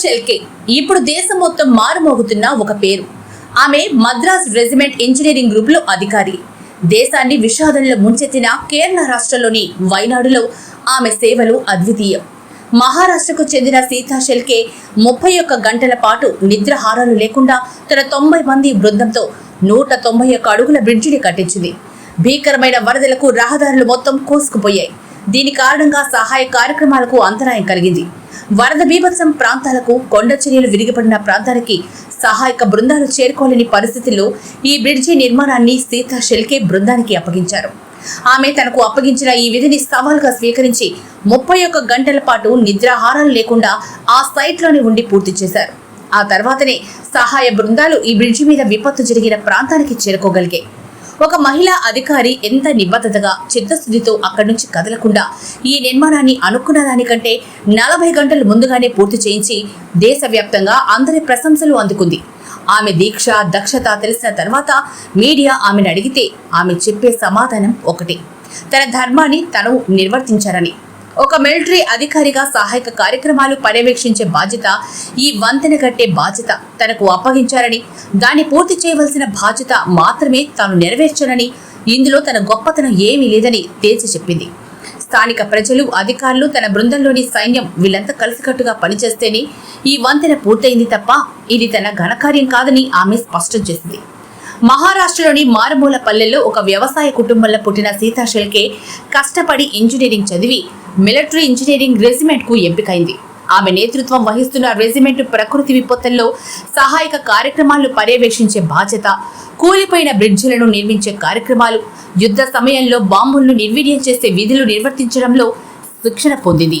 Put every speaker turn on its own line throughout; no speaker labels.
షెల్కే. ఇప్పుడు దేశం మొత్తం మారుమోగుతున్న ఒక పేరు. ఆమె మద్రాస్ రెజిమెంట్ ఇంజనీరింగ్ గ్రూపులో అధికారి. దేశాన్ని విషాదంలో ముంచెత్తిన కేరళ రాష్ట్రంలోని వైనాడులో ఆమె సేవలు అద్వితీయం. మహారాష్ట్రకు చెందిన సీతా షెల్కే ముప్పై ఒక్క గంటల పాటు నిద్రహారాలు లేకుండా తన తొంభై మంది బృందంతో నూట తొంభై ఒక్క అడుగుల బ్రిడ్జిని కట్టించింది. భీకరమైన వరదలకు రహదారులు మొత్తం కోసుకుపోయాయి. దీని కారణంగా సహాయ కార్యక్రమాలకు అంతరాయం కలిగింది. వరద బీభత్సం ప్రాంతాలకు కొండ చర్యలు విరిగిపడిన ప్రాంతానికి సహాయక బృందాలు చేరుకోలేని పరిస్థితుల్లో ఈ బ్రిడ్జి నిర్మాణాన్ని సీతా షెల్కే బృందానికి అప్పగించారు. ఆమె తనకు అప్పగించిన ఈ విధిని సవాల్గా స్వీకరించి ముప్పై ఒక్క గంటల పాటు నిద్రాహారాలు లేకుండా ఆ సైట్లోనే ఉండి పూర్తి చేశారు. ఆ తర్వాతనే సహాయ బృందాలు ఈ బ్రిడ్జి మీద విపత్తు జరిగిన ప్రాంతానికి చేరుకోగలిగాయి. ఒక మహిళా అధికారి ఎంత నిబద్ధతగా చిత్తశుద్ధితో అక్కడి నుంచి కదలకుండా ఈ నిర్మాణాన్ని అనుకున్న దానికంటే నలభై గంటలు ముందుగానే పూర్తి చేయించి దేశవ్యాప్తంగా అందరి ప్రశంసలు అందుకుంది. ఆమె దీక్ష దక్షత తెలిసిన తర్వాత మీడియా ఆమెను అడిగితే ఆమె చెప్పే సమాధానం ఒకటే. తన ధర్మాన్ని తను నిర్వర్తించారని ఒక మిలిటరీ అధికారిగా సహాయక కార్యక్రమాలు పర్యవేక్షించే బాధ్యత ఈ వంతెన కట్టే బాధ్యత తనకు అప్పగించారని దాన్ని పూర్తి చేయవలసిన బాధ్యత మాత్రమే తాను నెరవేర్చానని ఇందులో తన గొప్పతనం ఏమీ లేదని తేల్చి చెప్పింది. స్థానిక ప్రజలు అధికారులు తన బృందంలోని సైన్యం వీళ్ళంతా కలిసికట్టుగా పనిచేస్తేనే ఈ వంతెన పూర్తయింది తప్ప ఇది తన ఘనకార్యం కాదని ఆమె స్పష్టం చేసింది. మహారాష్ట్రలోని మారుమూల పల్లెల్లో ఒక వ్యవసాయ కుటుంబంలో పుట్టిన సీతా షెల్కే కష్టపడి ఇంజనీరింగ్ చదివి మిలిటరీ ఇంజనీరింగ్ రెజిమెంట్కు ఎంపికైంది. ఆమె నేతృత్వం వహిస్తున్న రెజిమెంట్ ప్రకృతి విపత్తుల్లో సహాయక కార్యక్రమాలను పర్యవేక్షించే బాధ్యత కూలిపోయిన బ్రిడ్జిలను నిర్మించే కార్యక్రమాలు యుద్ధ సమయంలో బాంబులను నిర్వీర్యం చేసే విధులు నిర్వర్తించడంలో శిక్షణ పొందింది.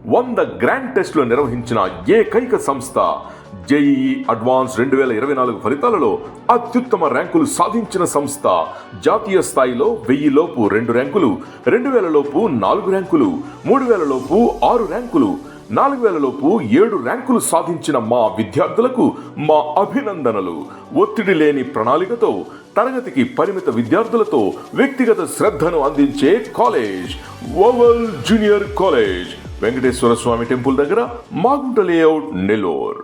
వంద గ్రాండ్ టెస్టులు నిర్వహించిన ఏకైక సంస్థ. జేఈఈ అడ్వాన్స్ రెండు వేల ఇరవై నాలుగు ఫలితాలలో అత్యుత్తమ ర్యాంకులు సాధించిన సంస్థ. జాతీయ స్థాయిలో వెయ్యి లోపు రెండు ర్యాంకులు రెండు వేల లోపు నాలుగు ర్యాంకులు మూడు వేల లోపు ఆరు ర్యాంకులు నాలుగు వేల లోపు ఏడు ర్యాంకులు సాధించిన మా విద్యార్థులకు మా అభినందనలు. ఒత్తిడి లేని ప్రణాళికతో తరగతికి పరిమిత విద్యార్థులతో వ్యక్తిగత శ్రద్ధను అందించే college Oval junior college Venkateswara Swamy temple దగ్గర మాగుంట లేఅవుట్ నెల్లూరు.